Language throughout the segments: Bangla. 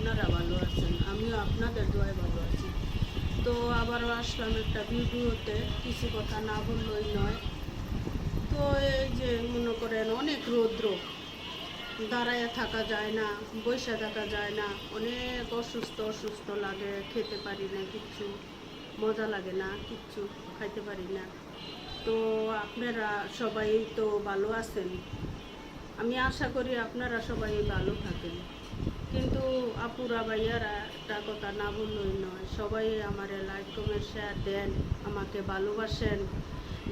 আপনারা ভালো আছেন, আমিও আপনাদের দোয়ায় ভালো আছি। তো আবারও আসলাম একটা ভিডিওতে, কিছু কথা না বললেই নয়। তো এই যে মনে করেন অনেক রৌদ্র দাঁড়ায় থাকা যায় না, বসে থাকা যায় না, অনেক অসুস্থ অসুস্থ লাগে, খেতে পারি না কিচ্ছু, মজা লাগে না, কিচ্ছু খাইতে পারি না। তো আপনারা সবাই তো ভালো আছেন। আমি আশা করি আপনারা সবাই ভালো থাকেন। আপুরা ভাইয়ারা একটা কথা না বললেই নয়। সবাই আমার লাইক কমেন্ট শেয়ার দেন, আমাকে ভালোবাসেন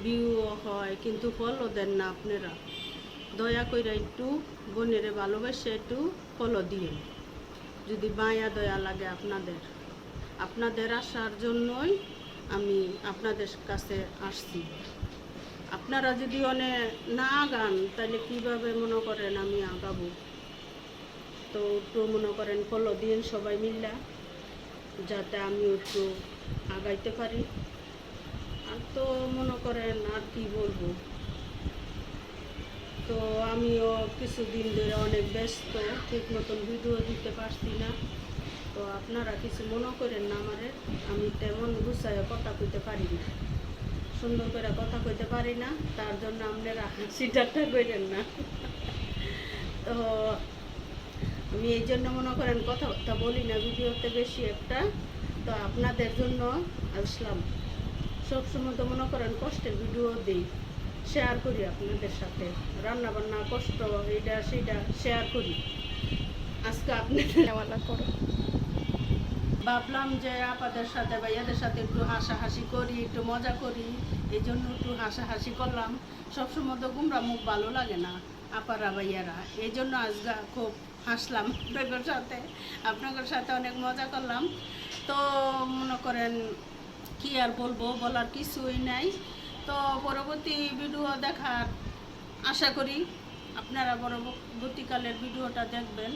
ভিউও হয়, কিন্তু ফলও দেন না আপনারা। দয়া করে একটু বোনেরে ভালোবাসে একটু ফলো দিয়েন। যদি মায়া, দয়া লাগে আপনাদের। আপনাদের আসার জন্যই আমি আপনাদের কাছে আসছি। আপনারা যদি অনেক না আগান তাহলে কীভাবে মনে করেন আমি আগাবো? তো একটু মনে করেন ফলো দিন সবাই মিল্লা, যাতে আমি একটু আগাইতে পারি। আর তো মনে করেন আর কি বলব। তো আমিও কিছুদিন ধরে অনেক ব্যস্ত, ঠিক মতন ভিডিও দিতে পারছি না। তো আপনারা কিছু মনে করেন না আমারে, আমি তেমন গুছায় কথা কইতে পারি না। সুন্দর করে কথা কইতে পারি না, তার জন্য আপনারা হাসিটাটা করেন না। তো আমি এই জন্য মনে করেন কথাবার্তা বলি না ভিডিওতে বেশি একটা। তো আপনাদের জন্য আসলাম। সবসময় তো মনে করেন কষ্টের ভিডিও দিই শেয়ার করি আপনাদের সাথে। রান্না বান্না কষ্ট এইটা সেইটা শেয়ার করি। আজকে আপনাদের করো। ভাবলাম যে আপাদের সাথে বা ভাইয়াদের সাথে একটু হাসাহাসি করি একটু মজা করি এই জন্য একটু হাসাহাসি করলাম। সবসময় তো গুমরা মুখ ভালো লাগে না। আপারা ভাইয়ারা, এই জন্য আজকে খুব হাসলাম আপনাদের সাথে। আপনাদের সাথে অনেক মজা করলাম। তো মনে করেন, কি আর বলব, বলার কিছুই নাই। তো পরবর্তী ভিডিও দেখার আশা করি আপনারা পরবর্তীকালের ভিডিওটা দেখবেন।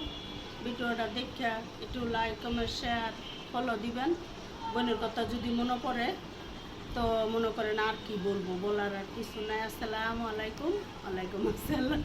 ভিডিওটা দেখে একটু লাইক কমেন্ট শেয়ার ফলো দিবেন। বোনের কথা যদি মনে পড়ে তো মনে করেন আর কি বলব বলার আর কিছু নাই। আসসালামু আলাইকুম। ওয়ালাইকুম আসসালাম।